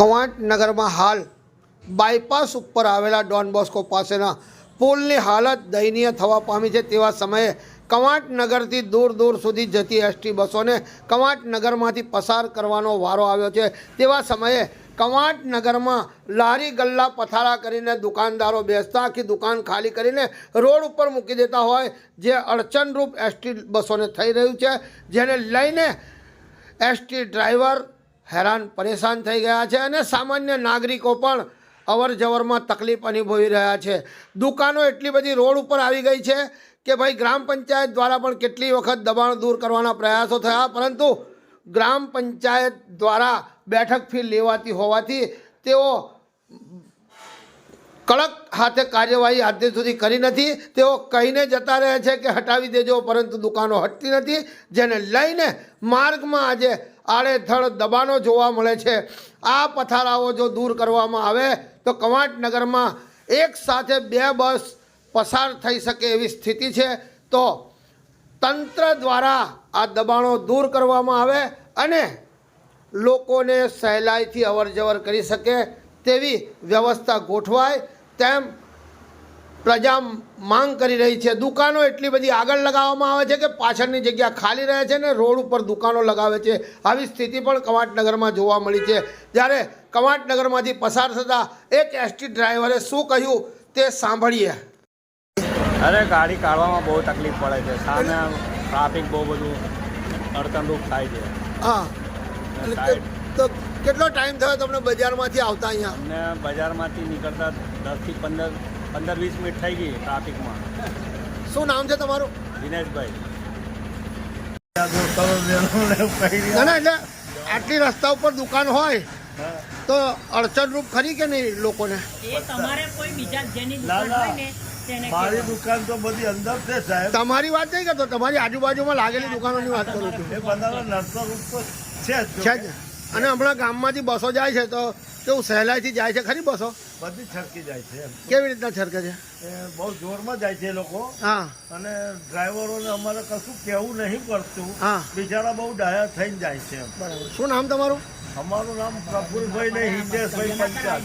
કવાંટ નગરમાં હાલ બાયપાસ ઉપર આવેલા ડોન બોસ્કો પાસેના પુલની હાલત દયનીય થવા પામી છે. તેવા સમયે કવાંટ નગરથી દૂર દૂર સુધી જતી એસટી બસોને કવાંટ નગરમાંથી પસાર કરવાનો વારો આવ્યો છે. તેવા સમયે કવાંટ નગરમાં લારી ગલ્લા પથારા કરીને દુકાનદારો બેસતા આખી દુકાન ખાલી કરીને રોડ ઉપર મૂકી દેતા હોય, જે અડચણરૂપ એસટી બસોને થઈ રહ્યું છે. જેને લઈને એસટી ડ્રાઈવર હેરાન, પરેશાન થઈ ગયા છે અને સામાન્ય નાગરિકો પણ અવર જવરમાં તકલીફ અનુભવી રહ્યા છે. દુકાનો એટલી બધી રોડ ઉપર આવી ગઈ છે કે ભાઈ ગ્રામ પંચાયત દ્વારા પણ કેટલી વખત દબાણ દૂર કરવાના પ્રયાસો થયા, પરંતુ ગ્રામ પંચાયત દ્વારા બેઠક ફી લેવાતી હોવાથી તેઓ કડક હાથે કાર્યવાહી આજે સુધી કરી નથી. તેઓ કહીને જતા રહે છે કે હટાવી દેજો, પરંતુ દુકાનો હટતી નથી. જેને લઈને માર્ગમાં આજે આડેધડ દબાણો જોવા મળે છે. આ પથારાઓ જો દૂર કરવામાં આવે, તો કવાંટનગરમાં એક સાથે બે બસ પસાર થઈ શકે એવી સ્થિતિ છે. તો તંત્ર દ્વારા આ દબાણો દૂર કરવામાં આવે અને લોકોને સહેલાઈથી અવરજવર કરી શકે તેવી વ્યવસ્થા ગોઠવાય. તેમ પ્રજા માંગ કરી રહી છે. દુકાનો એટલી બધી આગળ લગાવવામાં આવે છે કે પાછળની જગ્યા ખાલી રહે છે ને રોડ ઉપર દુકાનો લગાવે છે. આવી સ્થિતિ પણ કવાંટનગરમાં જોવા મળી છે. જ્યારે કવાંટનગરમાંથી પસાર થતા એક એસટી ડ્રાઈવરે શું કહ્યું તે સાંભળીએ. અરે ગાડી કાઢવામાં બહુ તકલીફ પડે છે. સામે ટ્રાફિક બહુ બધું અડચણરૂપ થાય છે. હા. તો કેટલો ટાઈમ થયો તમને બજારમાંથી આવતા અહીંયા? બજારમાંથી નીકળતા દસથી પંદર પંદર વીસ મિનિટ થઈ ગઈ ટ્રાફિકમાં. શું નામ છે તમારું? દિનેશભાઈ. ના ના એટલે આટલી રસ્તા ઉપર દુકાન હોય તો અડચણરૂપ ખરી કે નહીં લોકોને? એ તમારે કોઈ બીજા જેની ના, દુકાન ના. હોય ને. તેને મારી દુકાન તો બધી અંદર છે સાહેબ. તમારી વાત નહીં કરતો તમારી આજુબાજુમાં લાગેલી દુકાનોની વાત કરું છું. એ રૂપ તો છે જ. છે અને હમણાં ગામમાંથી બસો જાય છે તો કેવું સહેલાઈથી જાય છે? ખરી બસો? બધી છટકી જાય છે એમ. કેવી રીતના છરકે છે? એ બહુ જોરમાં જાય છે એ લોકો. હા. અને ડ્રાઈવરોને અમારે કશું કહેવું નહીં પડતું. હા. બિચારા બહુ ડાયા થઈને જાય છે એમ. બરાબર. શું નામ તમારું? અમારું નામ પ્રફુલભાઈ ને હિતેશભાઈ પંચાલ.